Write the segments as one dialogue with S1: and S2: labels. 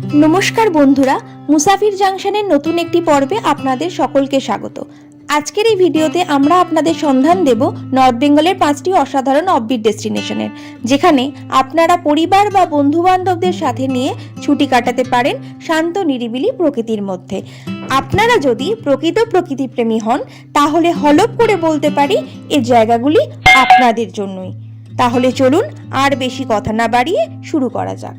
S1: নমস্কার বন্ধুরা, মুসাফির জাংশনের নতুন একটি পর্বে আপনাদের সকলকে স্বাগত। আজকের এই ভিডিওতে আমরা আপনাদের সন্ধান দেব নর্থ বেঙ্গলের পাঁচটি অসাধারণ অফবিট ডেস্টিনেশনের, যেখানে আপনারা পরিবার বা বন্ধু বান্ধবদের সাথে নিয়ে ছুটি কাটাতে পারেন শান্ত, নিরিবিলি প্রকৃতির মধ্যে। আপনারা যদি প্রকৃত প্রকৃতিপ্রেমী হন, তাহলে হলপ করে বলতে পারি এই জায়গাগুলি আপনাদের জন্যই। তাহলে চলুন আর বেশি কথা না বাড়িয়ে শুরু করা যাক।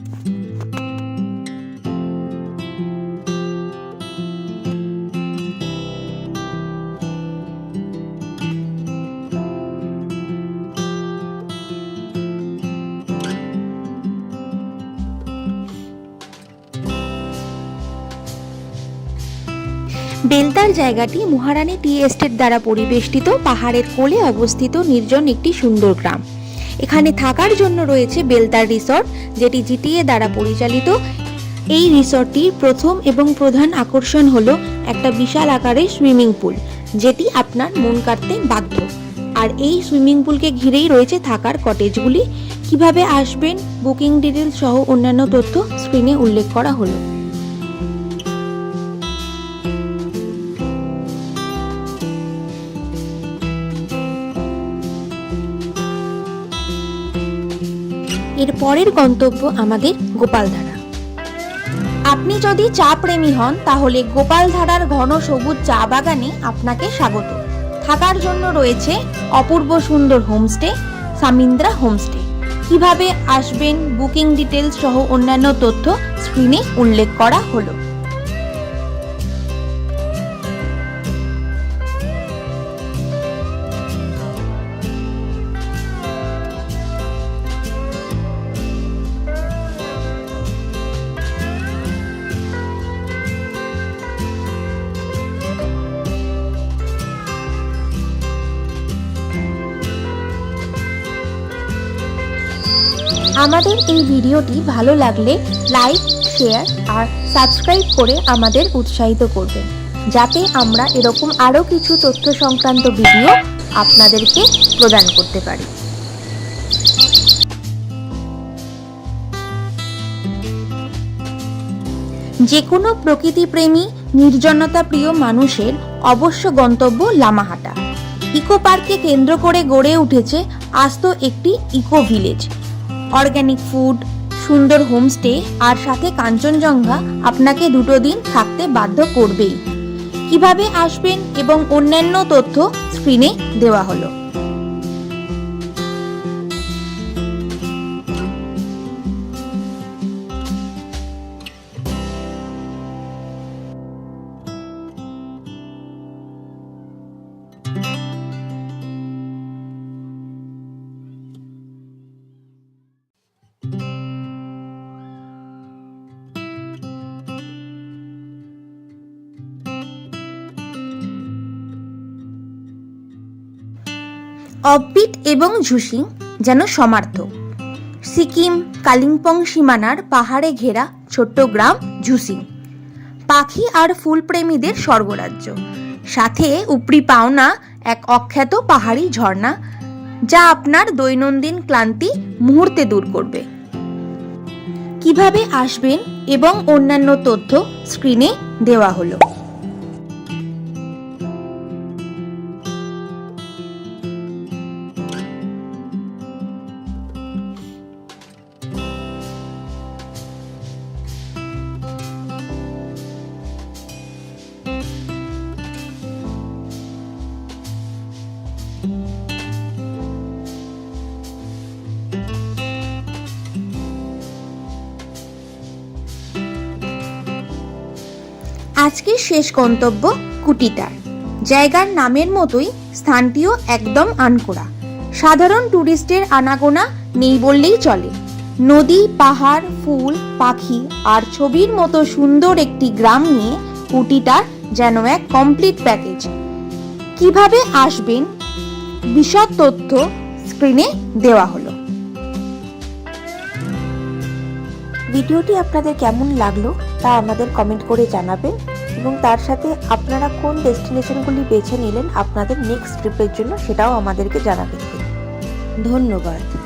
S1: বেলতার জায়গাটি মহারানী টি এস্টেট দ্বারা পরিবেষ্টিত, পাহাড়ের কোলে অবস্থিত নির্জন একটি সুন্দর গ্রাম। এখানে থাকার জন্য রয়েছে বেলতার রিসর্ট, যেটি জিটিএ দ্বারা পরিচালিত। এই রিসর্টটির প্রথম এবং প্রধান আকর্ষণ হল একটা বিশাল আকারের সুইমিং পুল, যেটি আপনার মন কাটতে বাধ্য। আর এই সুইমিং পুলকে ঘিরেই রয়েছে থাকার কটেজগুলি। কীভাবে আসবেন? বুকিং ডিটেলস সহ অন্যান্য তথ্য স্ক্রিনে উল্লেখ করা হলো। এর পরের গন্তব্য আমাদের গোপালধারা। আপনি যদি চা প্রেমী হন, তাহলে গোপালধারার ঘন সবুজ চা বাগানে আপনাকে স্বাগত। থাকার জন্য রয়েছে অপূর্ব সুন্দর হোমস্টে, সামিন্দ্রা হোমস্টে। কীভাবে আসবেন, বুকিং ডিটেলস সহ অন্যান্য তথ্য স্ক্রিনে উল্লেখ করা হলো। আমাদের এই ভিডিওটি ভালো লাগলে লাইক, শেয়ার আর সাবস্ক্রাইব করে আমাদের উৎসাহিত করবেন। যাতে আমরা এরকম আরও কিছু তথ্য সংক্রান্ত ভিডিও আপনাদেরকে প্রদান করতে পারি। যে কোনো প্রকৃতিপ্রেমী নির্জনতা প্রিয় মানুষের অবশ্য গন্তব্য লামাহাটা। ইকো পার্ককে কেন্দ্র করে গড়ে উঠেছে আস্ত একটি ইকো ভিলেজ। অর্গ্যানিক ফুড, সুন্দর হোমস্টে আর সাথে কাঞ্চনজঙ্ঘা আপনাকে দুটো দিন থাকতে বাধ্য করবেই। কীভাবে আসবেন এবং অন্যান্য তথ্য স্ক্রিনে দেওয়া হলো। অফবিট এবং ঝুসিং যেন সমার্থক সিকিম, কালিম্পং সীমানার পাহাড়ে ঘেরা ছোট্ট গ্রাম ঝুসিং। পাখি আর ফুল প্রেমীদের স্বর্গরাজ্য। সাথে উপরি পাওনা এক অখ্যাত পাহাড়ি ঝর্ণা, যা আপনার দৈনন্দিন ক্লান্তি মুহূর্তে দূর করবে। কীভাবে আসবেন এবং অন্যান্য তথ্য স্ক্রিনে দেওয়া হলো। আজকের শেষ গন্তব্য কুটিটার। জায়গার নামের মতোই স্থানটিও একদম আনকোড়া সাধারণ ট্যুরিস্টের আনাগোনা নেই বললেই চলে। নদী, পাহাড়, ফুল, পাখি আর ছবির মতো সুন্দর একটি গ্রাম নিয়ে কুটিটার যেন এক কমপ্লিট প্যাকেজ কীভাবে আসবেন? বিশদ তথ্য স্ক্রিনে দেওয়া হলো। ভিডিওটি আপনাদের কেমন লাগল তা আমাদের কমেন্ট করে জানাবেন। এবং তার সাথে আপনারা কোন ডেস্টিনেশনগুলি বেছে নিলেন আপনাদের নেক্সট ট্রিপের জন্য সেটাও আমাদেরকে জানাবেন। ধন্যবাদ।